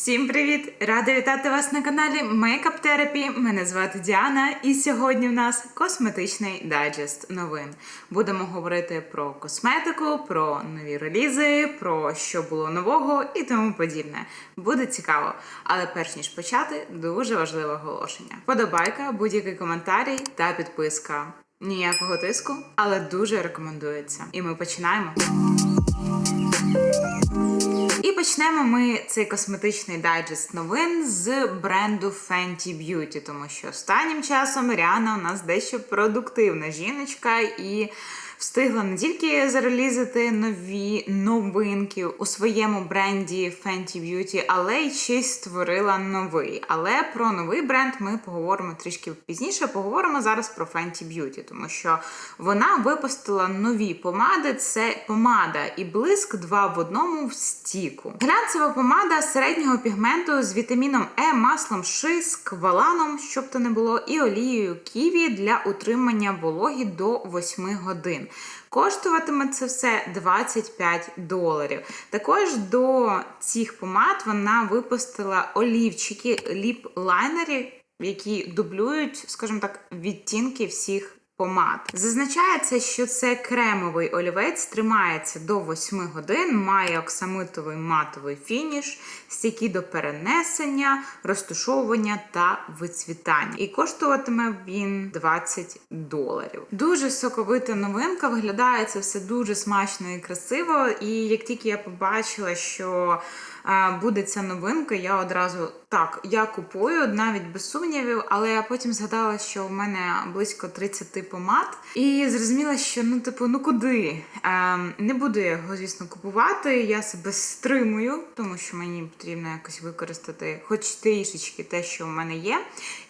Всім привіт! Рада вітати вас на каналі Makeup Therapy. Мене звати Діана, і сьогодні в нас косметичний дайджест новин. Будемо говорити про косметику, про нові релізи, про що було нового і тому подібне. Буде цікаво. Але перш ніж почати, дуже важливе оголошення. Подобайка, будь-який коментарій та підписка. Ніякого тиску, але дуже рекомендується. І ми починаємо. І почнемо ми цей косметичний дайджест новин з бренду Fenty Beauty, тому що останнім часом Ріана у нас дещо продуктивна жіночка і встигла не тільки зарелізити нові новинки у своєму бренді Fenty Beauty, але й ще створила новий. Але про новий бренд ми поговоримо трішки пізніше. Поговоримо зараз про Fenty Beauty, тому що вона випустила нові помади. Це помада і блиск два в одному в стіку. Глянцева помада середнього пігменту з вітаміном Е, маслом ши, скваланом, щоб то не було, і олією ківі для утримання вологі до 8 годин. Коштуватиме це все 25 доларів. Також до цих помад вона випустила олівчики, ліп-лайнері, які дублюють, скажімо так, відтінки всіх помад. Зазначається, що це кремовий олівець, тримається до 8 годин, має оксамитовий матовий фініш, стійкий до перенесення, розтушовування та вицвітання. І коштуватиме він 20 доларів. Дуже соковита новинка, виглядає це все дуже смачно і красиво. І як тільки я побачила, що буде ця новинка, я одразу так, я купую навіть без сумнівів, але я потім згадала, що в мене близько 30 помад, і зрозуміла, що ну, типу, ну куди? Е, не буду я його, звісно, купувати. Я себе стримую, тому що мені потрібно якось використати хоч трішечки те, що в мене є.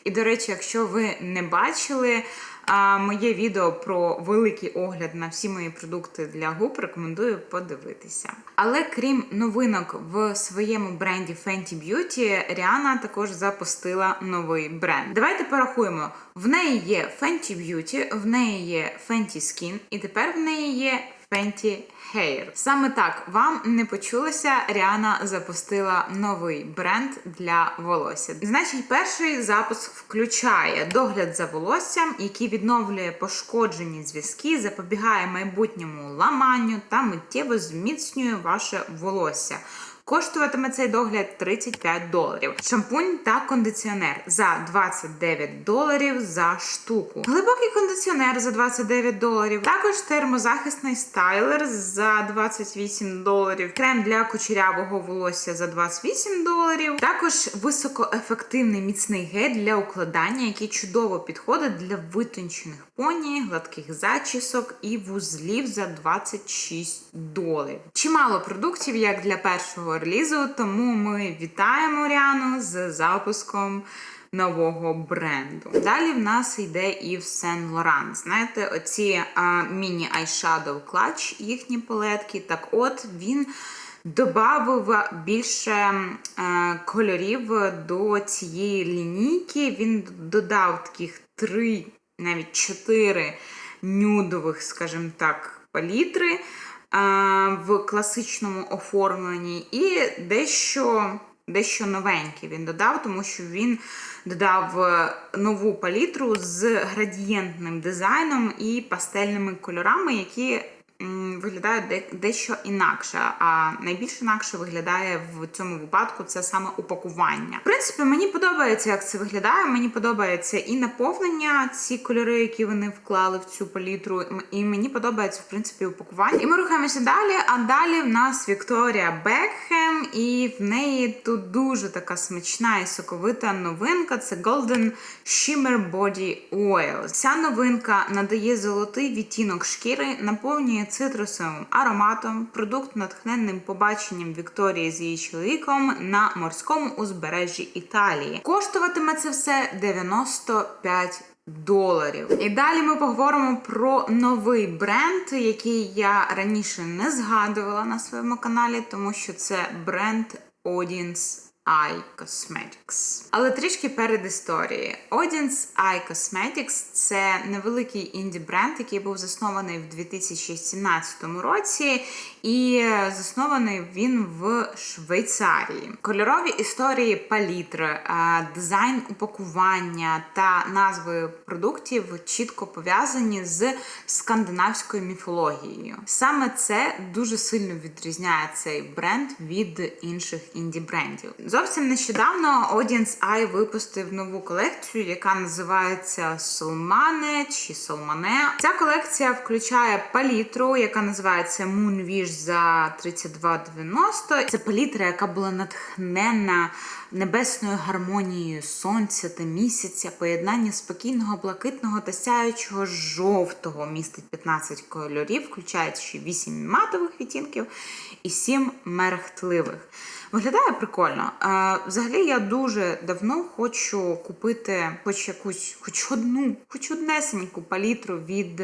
І, до речі, якщо ви не бачили а, моє відео про великий огляд на всі мої продукти для губ, рекомендую подивитися. Але крім новинок в своєму бренді Fenty Beauty, Ріана також запустила новий бренд. Давайте порахуємо. В неї є Fenty Beauty, в неї є Fenty Skin, і тепер в неї є Fenty Hair. Саме так вам не почулося. Ріана запустила новий бренд для волосся. Значить, перший запуск включає догляд за волоссям, який відновлює пошкоджені зв'язки, запобігає майбутньому ламанню та миттєво зміцнює ваше волосся. Коштуватиме цей догляд 35 доларів. Шампунь та кондиціонер за 29 доларів за штуку. Глибокий кондиціонер за 29 доларів. Також термозахисний стайлер за 28 доларів. Крем для кучерявого волосся за 28 доларів. Також високоефективний міцний гель для укладання, який чудово підходить для витончених поні, гладких зачісок і вузлів за 26 доларів. Чимало продуктів, як для першого релізу, тому ми вітаємо Ріану з запуском нового бренду. Далі в нас йде Ів Сен Лоран. Знаєте, оці міні айшадоу клач, їхні палетки. Так от він. Добавив більше е, кольорів до цієї лінійки. Він додав таких три, навіть чотири нюдових, скажімо так, палітри в класичному оформленні, і дещо дещо новеньке він додав, тому що він додав нову палітру з градієнтним дизайном і пастельними кольорами, які виглядають дещо інакше. А найбільш інакше виглядає в цьому випадку це саме упакування. В принципі, мені подобається, як це виглядає. Мені подобається і наповнення, ці кольори, які вони вклали в цю палітру. І мені подобається, в принципі, упакування. І ми рухаємося далі. А далі в нас Вікторія Бекхем, і в неї тут дуже така смачна і соковита новинка. Це Golden Shimmer Body Oil. Ця новинка надає золотий відтінок шкіри, наповнює цитрусовим ароматом, продукт натхненним побаченням Вікторії з її чоловіком на морському узбережжі Італії. Коштуватиме це все 95 доларів. І далі ми поговоримо про новий бренд, який я раніше не згадувала на своєму каналі, тому що це бренд Audience Eye Cosmetics. Але трішки перед історії. Audience Eye Cosmetics це невеликий інді-бренд, який був заснований в 2017 році, і заснований він в Швейцарії. Кольорові історії палітри, е, дизайн упакування та назви продуктів чітко пов'язані з скандинавською міфологією. Саме це дуже сильно відрізняє цей бренд від інших інді-брендів. Зовсім нещодавно Audience Eye випустив нову колекцію, яка називається Солмане чи Солмане. Ця колекція включає палітру, яка називається Moonwish за 32,90. Це палітра, яка була натхнена небесною гармонією сонця та місяця, поєднання спокійного, блакитного та сяючого жовтого містить 15 кольорів, включаючи 8 матових відтінків і 7 мерехтливих. Виглядає прикольно. Е, Взагалі, я дуже давно хочу купити хоч якусь, хоч одну, хоч однесеньку палітру від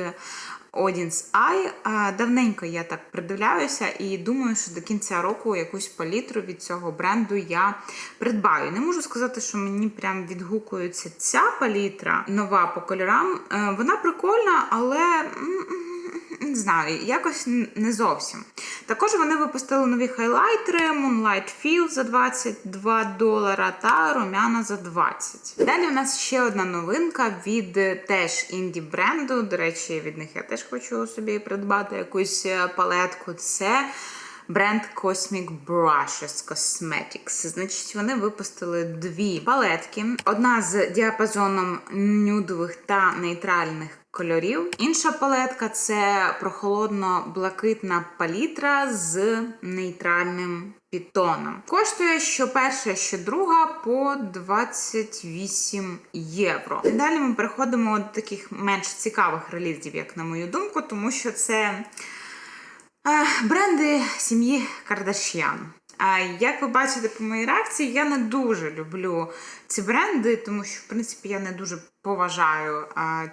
Audience Eye. Давненько я так придивляюся і думаю, що до кінця року якусь палітру від цього бренду я придбаю. Не можу сказати, що мені прям відгукується ця палітра нова по кольорам. Е, Вона прикольна, але. Не знаю, якось не зовсім. Також вони випустили нові хайлайтери Moonlight Feel за 22 долара та румяна за 20. Далі у нас ще одна новинка від е, теж інді бренду. До речі, від них я теж хочу собі придбати якусь е, палетку. Це бренд Cosmic Brushes Cosmetics. Значить, вони випустили дві палетки. Одна з діапазоном нюдових та нейтральних кольорів. Інша палетка це прохолодно-блакитна палітра з нейтральним підтоном. Коштує що перша, що друга по 28 євро. Далі ми переходимо до таких менш цікавих релізів, як на мою думку, тому що це Е, Бренди сім'ї Кардаш'ян. Як ви бачите по моїй реакції, я не дуже люблю ці бренди, тому що, в принципі, я не дуже поважаю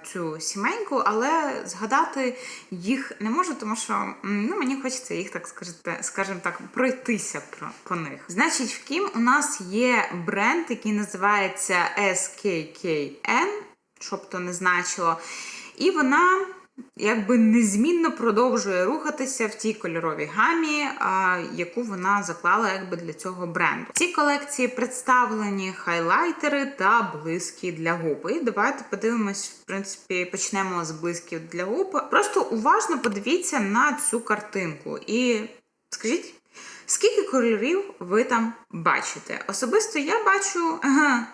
цю сімейку, але згадати їх не можу, тому що ну, мені хочеться їх, так скажете, скажімо так, пройтися про, по них. Значить, в Кім у нас є бренд, який називається SKKN, щоб то не значило. І вона якби незмінно продовжує рухатися в тій кольоровій гамі, яку вона заклала якби для цього бренду. В цій колекції представлені хайлайтери та блиски для губ. І давайте подивимось, в принципі, почнемо з блисків для губ. Просто уважно подивіться на цю картинку і скажіть. Скільки кольорів ви там бачите? Особисто я бачу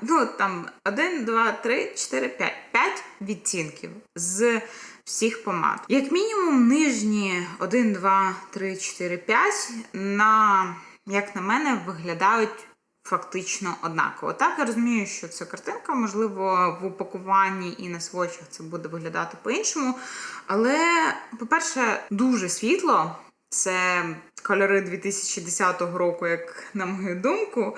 ну там 1, 2, 3, 4, 5. 5 відтінків з всіх помад. Як мінімум, нижні 1, 2, 3, 4, 5 на, як на мене, виглядають. Фактично однаково. Так, я розумію, що це картинка, можливо, в упакуванні і на свочах це буде виглядати по-іншому. Але, по-перше, дуже світло. Це кольори 2010 року, як на мою думку.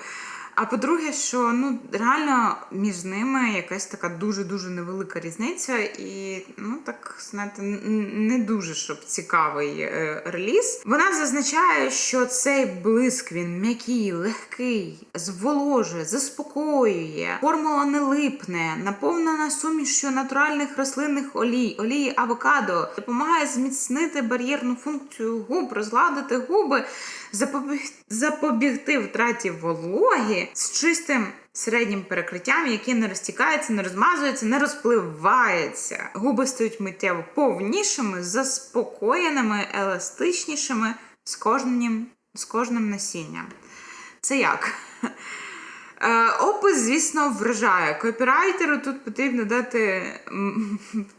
А по-друге, що ну реально між ними якась така дуже-дуже невелика різниця, і ну так знаєте, не дуже щоб цікавий е, реліз. Вона зазначає, що цей блиск він м'який, легкий, зволожує, заспокоює, формула не липне, наповнена сумішю натуральних рослинних олій, олії авокадо, допомагає зміцнити бар'єрну функцію губ, розгладити губи, запобігти втраті вологи з чистим середнім перекриттям, яке не розтікається, не розмазується, не розпливається. Губи стають миттєво повнішими, заспокоєними, еластичнішими з кожним, з кожним насінням. Це як? Е, Опис, звісно, вражає. Копірайтеру тут потрібно дати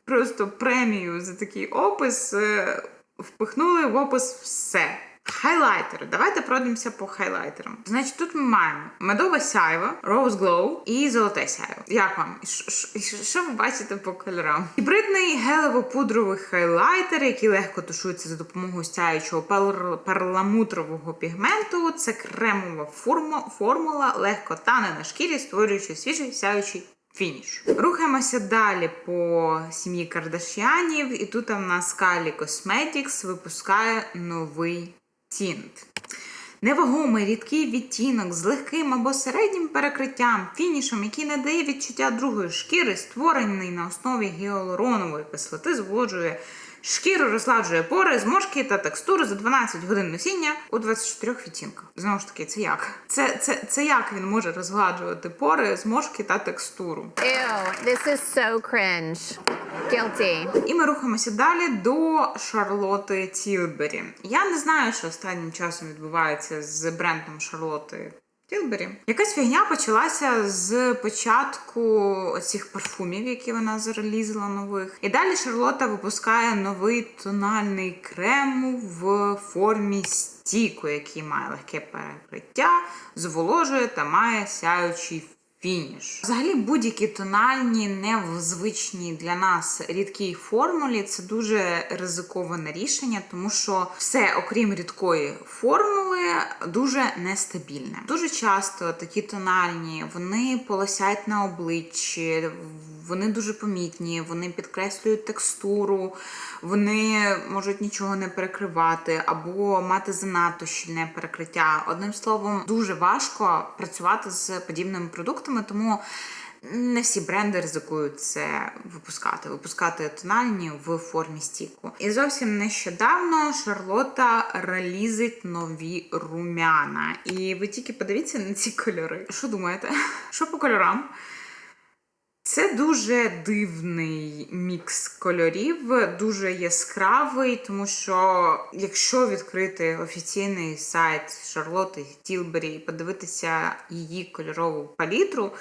просто премію за такий опис. Е, Впихнули в опис все. Хайлайтери. Давайте пройдемося по хайлайтерам. Значить, тут ми маємо медове сяйво, Rose Glow і золоте сяйво. Як вам? Що ви бачите по кольорам? Гібридний гелево-пудровий хайлайтер, який легко тушується за допомогою сяючого пер- перламутрового пігменту. Це кремова форма, формула, легко тане на шкірі, створюючи свіжий сяючий фініш. Рухаємося далі по сім'ї Кардашіанів, і тут у нас Kylie Cosmetics випускає новий тінт. Невагомий рідкий відтінок з легким або середнім перекриттям, фінішем, який не дає відчуття другої шкіри, створений на основі гіалуронової кислоти, зводжує шкіру, розладжує пори, зморшки та текстуру за 12 годин носіння у 24 відтінках. Знову ж таки, це як? Це, це, це як він може розгладжувати пори, зморшки та текстуру? Ew, this is so cringe. Guilty. І ми рухаємося далі до Шарлоти Тілбері. Я не знаю, що останнім часом відбувається з брендом Шарлоти Тілбері. Якась фігня почалася з початку цих парфумів, які вона зарелізила нових. І далі Шарлота випускає новий тональний крем в формі стіку, який має легке перекриття, зволожує та має сяючий фініш. Взагалі, будь-які тональні, незвичні для нас рідкій формулі це дуже ризиковане рішення, тому що все, окрім рідкої формули, дуже нестабільне. Дуже часто такі тональні вони полосять на обличчі. Вони дуже помітні, вони підкреслюють текстуру, вони можуть нічого не перекривати або мати занадто щільне перекриття. Одним словом, дуже важко працювати з подібними продуктами, тому не всі бренди ризикують це випускати, випускати тональні в формі стіку. І зовсім нещодавно Шарлота релізить нові румяна. І ви тільки подивіться на ці кольори. Що думаєте? Що по кольорам? Це дуже дивний мікс кольорів, дуже яскравий, тому що якщо відкрити офіційний сайт Шарлоти Тілбері і подивитися її кольорову палітру,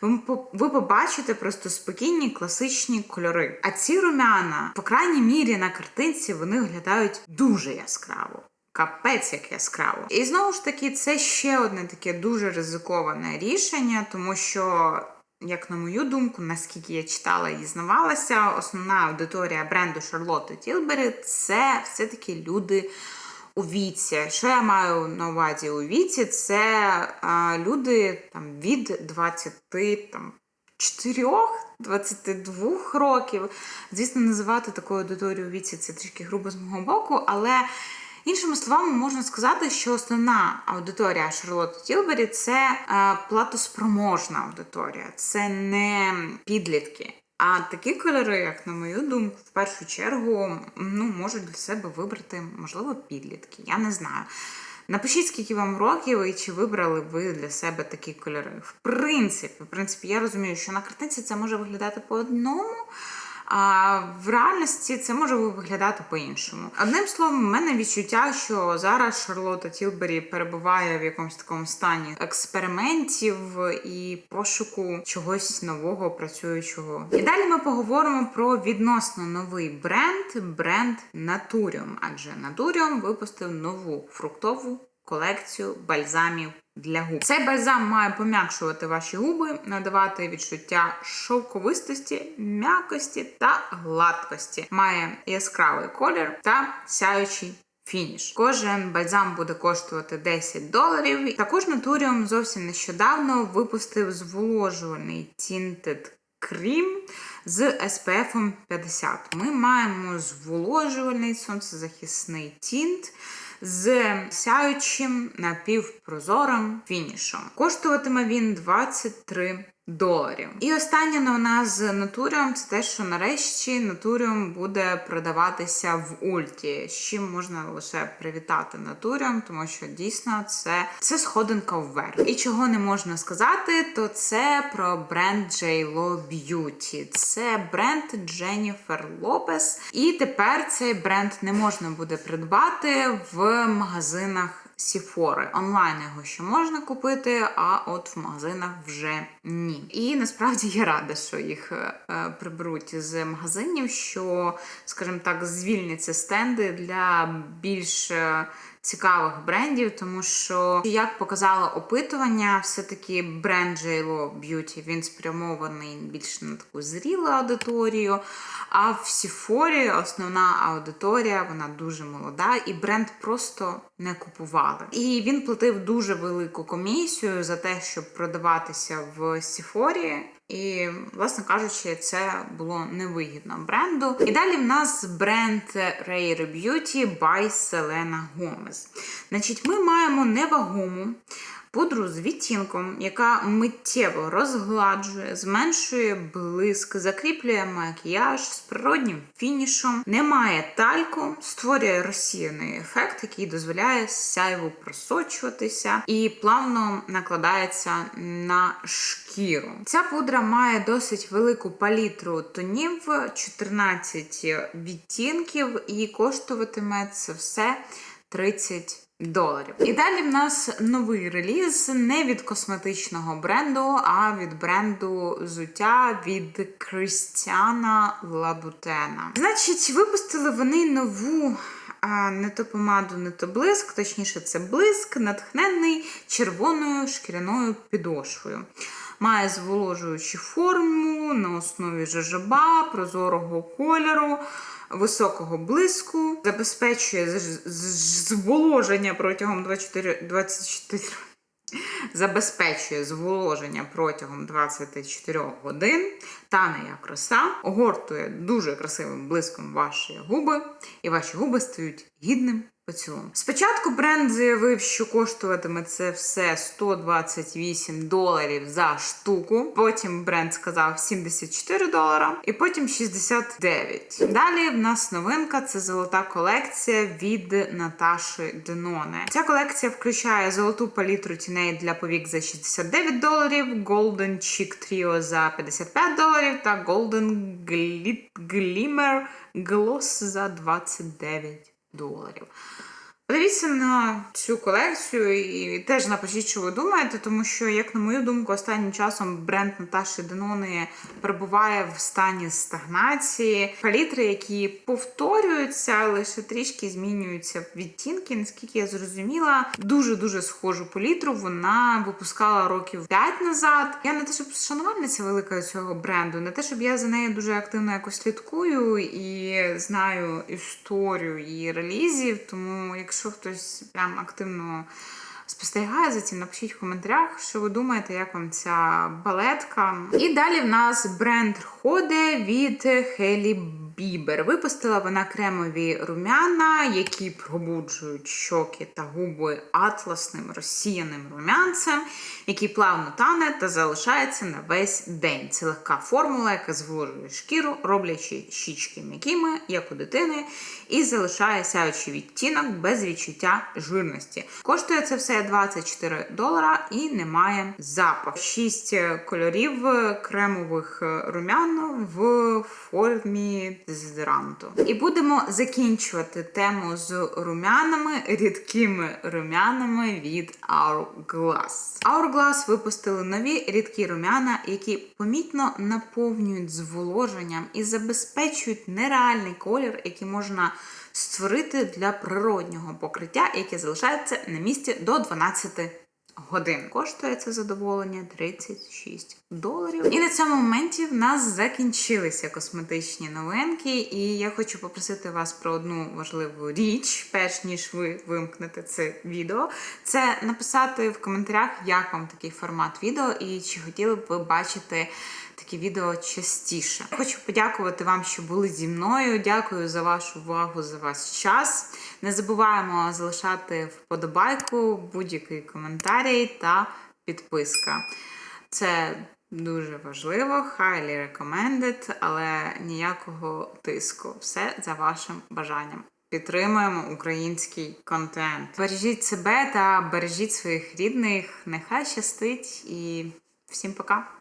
ви, по- побачите просто спокійні класичні кольори. А ці румяна, по крайній мірі, на картинці вони виглядають дуже яскраво. Капець як яскраво. І знову ж таки, це ще одне таке дуже ризиковане рішення, тому що, як на мою думку, наскільки я читала і знавалася, основна аудиторія бренду Шарлотти Тілбері це все-таки люди у віці. Що я маю на увазі у віці? Це а, люди там від 20 там. 4-22 років. Звісно, називати таку аудиторію у віці це трішки грубо з мого боку, але іншими словами можна сказати, що основна аудиторія Шарлотти Тілбері це е, платоспроможна аудиторія, це не підлітки. А такі кольори, як на мою думку, в першу чергу ну, можуть для себе вибрати, можливо, підлітки. Я не знаю. Напишіть, скільки вам років і чи вибрали ви для себе такі кольори. В принципі, в принципі, я розумію, що на картинці це може виглядати по одному, а в реальності це може виглядати по-іншому. Одним словом, в мене відчуття, що зараз Шарлотта Тілбері перебуває в якомусь такому стані експериментів і пошуку чогось нового, працюючого. І далі ми поговоримо про відносно новий бренд, бренд Naturium. Адже Naturium випустив нову фруктову колекцію бальзамів для губ. Цей бальзам має пом'якшувати ваші губи, надавати відчуття шовковистості, м'якості та гладкості. Має яскравий колір та сяючий. Фініш. Кожен бальзам буде коштувати 10 доларів. Також Naturium зовсім нещодавно випустив зволожувальний Tinted Cream з SPF 50. Ми маємо зволожувальний сонцезахисний тінт з сяючим напівпрозорим фінішом. Коштуватиме він 23 доларів. І остання новина з Naturium – це те, що нарешті Naturium буде продаватися в Ульті, з чим можна лише привітати Naturium, тому що дійсно це, це сходинка вверх. І чого не можна сказати, то це про бренд JLo Beauty. Це бренд Jennifer Lopez. І тепер цей бренд не можна буде придбати в магазинах. Сіфори. Онлайн його ще можна купити, а от в магазинах вже ні. І насправді я рада, що їх е, е, приберуть з магазинів, що, скажімо так, звільняться стенди для більш е, цікавих брендів, тому що, як показало опитування, все-таки бренд JLo Beauty він спрямований більш на таку зрілу аудиторію. А в Сіфорі основна аудиторія, вона дуже молода, і бренд просто не купували. І він платив дуже велику комісію за те, щоб продаватися в Сіфорі. І, власне кажучи, це було невигідно бренду. І далі в нас бренд Rare Beauty by Selena Gomez. Значить, ми маємо невагому пудру з відтінком, яка миттєво розгладжує, зменшує блиск, закріплює макіяж з природнім фінішом, не має тальку, створює розсіяний ефект, який дозволяє сяйву просочуватися і плавно накладається на шкіру. Ця пудра має досить велику палітру тонів, 14 відтінків, і коштуватиме це все 30 доларів. І далі в нас новий реліз не від косметичного бренду, а від бренду взуття від Крістіана Лабутена. Значить, випустили вони нову. А не то помаду, не то блиск, точніше, це блиск, натхнений червоною шкіряною підошвою. Має зволожуючу форму на основі жожоба, прозорого кольору, високого блиску, забезпечує зволоження протягом 24, 24 забезпечує зволоження протягом 24 годин, тане як роса, огортує дуже красивим блиском ваші губи, і ваші губи стають гідним поцілунком. Спочатку бренд заявив, що коштуватиме це все 128 доларів за штуку. Потім бренд сказав 74 долара, і потім 69. Далі в нас новинка це золота колекція від Наташі Деноне. Ця колекція включає золоту палітру тіней для повік за 69 доларів, Golden Chic Trio за 55 доларів та Golden Glimmer Gloss за 29 доларів. Подивіться на цю колекцію і теж напишіть, що ви думаєте, тому що, як на мою думку, останнім часом бренд Наташі Денони перебуває в стані стагнації. Палітри, які повторюються, лише трішки змінюються відтінки. Наскільки я зрозуміла, дуже дуже схожу палітру вона випускала років 5 назад. Я не те, щоб шанувальниця велика цього бренду, не те, щоб я за нею дуже активно якось слідкую і знаю історію її релізів. Тому, якщо хтось прям активно спостерігає за цим, напишіть в коментарях, що ви думаєте, як вам ця балетка. І далі в нас бренд Ходе від Хелі Бібер. Випустила вона кремові румяна, які пробуджують щоки та губи атласним розсіяним румянцем, який плавно тане та залишається на весь день. Це легка формула, яка зволожує шкіру, роблячи щічки м'якими, як у дитини, і залишає сяючий відтінок без відчуття жирності. Коштує це все 24 долара і не має запаху. Шість кольорів кремових румян в формі дезодоранту. І будемо закінчувати тему з румянами, рідкими румянами від Hourglass. Hourglass випустили нові рідкі румяна, які помітно наповнюють зволоженням і забезпечують нереальний колір, який можна створити для природнього покриття, яке залишається на місці до 12 годин. Коштує це задоволення 36 доларів. І на цьому моменті в нас закінчилися косметичні новинки, і я хочу попросити вас про одну важливу річ, перш ніж ви вимкнете це відео. Це написати в коментарях, як вам такий формат відео, і чи хотіли б ви бачити такі відео частіше. Хочу подякувати вам, що були зі мною. Дякую за вашу увагу, за ваш час. Не забуваємо залишати вподобайку, будь-який коментарій та підписка. Це дуже важливо, highly recommended, але ніякого тиску. Все за вашим бажанням. Підтримуємо український контент. Бережіть себе та бережіть своїх рідних. Нехай щастить і всім пока!